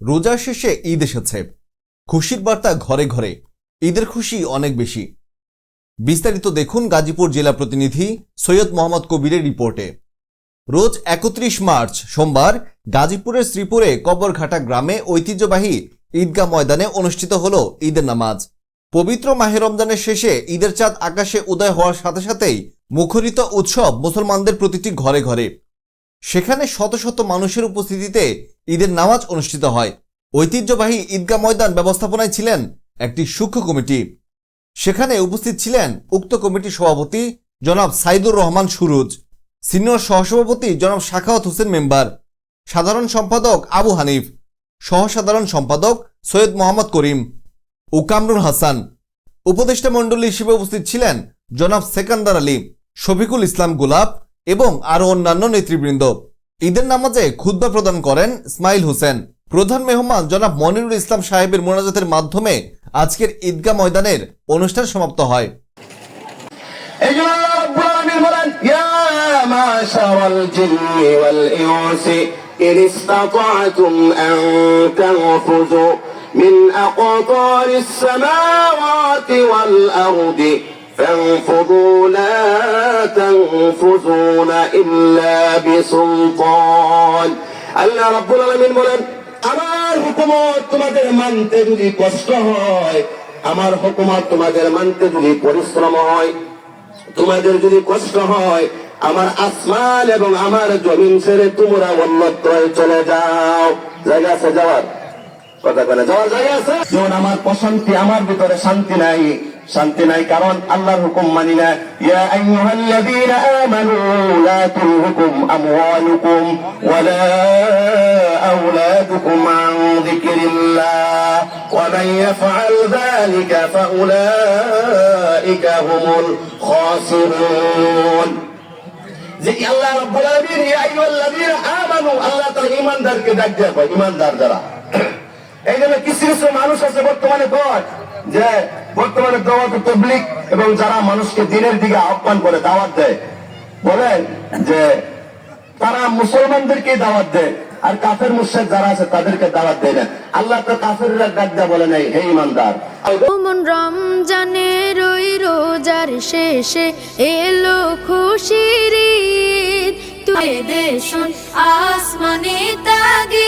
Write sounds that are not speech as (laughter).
রোজা শেষে ঈদ এসেছে। খুশির বার্তা ঘরে ঘরে। ঈদের খুশি অনেক বেশি। বিস্তারিত দেখুন গাজীপুর জেলা প্রতিনিধি সৈয়দ মোহাম্মদ কবিরের রিপোর্টে। রোজ একত্রিশ মার্চ সোমবার গাজীপুরের শ্রীপুরে কবরঘাটা গ্রামে ঐতিহ্যবাহী ঈদগাহ ময়দানে অনুষ্ঠিত হল ঈদের নামাজ। পবিত্র মাহে রমজানের শেষে ঈদের চাঁদ আকাশে উদয় হওয়ার সাথে সাথেই মুখরিত উৎসব মুসলমানদের প্রতিটি ঘরে ঘরে। সেখানে শত শত মানুষের উপস্থিতিতে ঈদের নামাজ অনুষ্ঠিত হয়। ঐতিহ্যবাহী ঈদগাহ ময়দান ব্যবস্থাপনায় ছিলেন একটি সূক্ষ্ম কমিটি। সেখানে উপস্থিত ছিলেন উক্ত কমিটির সভাপতি জনাব সাইদুর রহমান সুরুজ, সিনিয়র সহসভাপতি জনাব শাখাওয়াত হোসেন মেম্বার, সাধারণ সম্পাদক আবু হানিফ, সহসাধারণ সম্পাদক সৈয়দ মোহাম্মদ করিম ও কামরুল হাসান। উপদেষ্টা মণ্ডলী হিসেবে উপস্থিত ছিলেন জনাব সেকান্দার আলী, শফিকুল ইসলাম গোলাপ এবং আরও অন্যান্য নেতৃবৃন্দ। ঈদের নামাজে খুদ্া প্রদান করেন ইসমাইল হোসেন। প্রধান মেহমান জনাব মনিরুল ইসলাম সাহেবের মোনাজাতের মাধ্যমে আজকের ঈদগাহ ময়দানের অনুষ্ঠান সমাপ্ত হয়। فانفضوا تنفذون إلا بسلطان আল্লাহ রাব্বুল আলামিন বলেন আমার হুকুমত তোমাদের মানতে যদি কষ্ট হয় আমার হুকুমত তোমাদের মানতে যদি পরিশ্রম হয় তোমাদের যদি কষ্ট হয় আমার আসমান এবং আমার জমিন ছেড়ে তোমরা অন্যত্রয় চলে যাও জায়গা আছে যাওয়ার কথা বলে যাওয়ার জায়গা আছে যেমন আমার প্রশান্তি আমার ভিতরে শান্তি নাই শান্তি নাই, কারণ আল্লাহর হুকুম মানি না। ইয়া আইয়ুহাল্লাযীনা আমানু, লা তুলহিকুম আমওয়ালুকুম ওয়ালা আওলাদুকুম আন যিকরিল্লাহ। ওয়া মান ইয়াফআল যালিকা ফাউলাইকা হুমুল খাসিরুন। যে আল্লাহ রাব্বুল আলামিন, ইয়া আইয়ুহাল্লাযীনা আমানু, আল্লাহ তাআলা ঈমানদারকে ডাক দেয় ঈমানদার যারা। (coughs) এই জন্য কিছু কিছু মানুষ আছে বর্তমানে কয় যে বর্তমানে দাওয়াত তবলিক এবং যারা মানুষকে দিনের দিকে আহ্বান করে দাওয়াত দেয়, বলেন যে তারা মুসলমানদেরকে দাওয়াত দেয় আর কাফের মুর্শেদ যারা আছে তাদেরকে দাওয়াত দেয় না। আল্লাহ তো কাফেররা ডাক দেয় বলে নাই, হে ইমানদার। মন রমজানের ওই রোজার শেষে এলো খুশির তুই দেশন আসমানে তাগিদ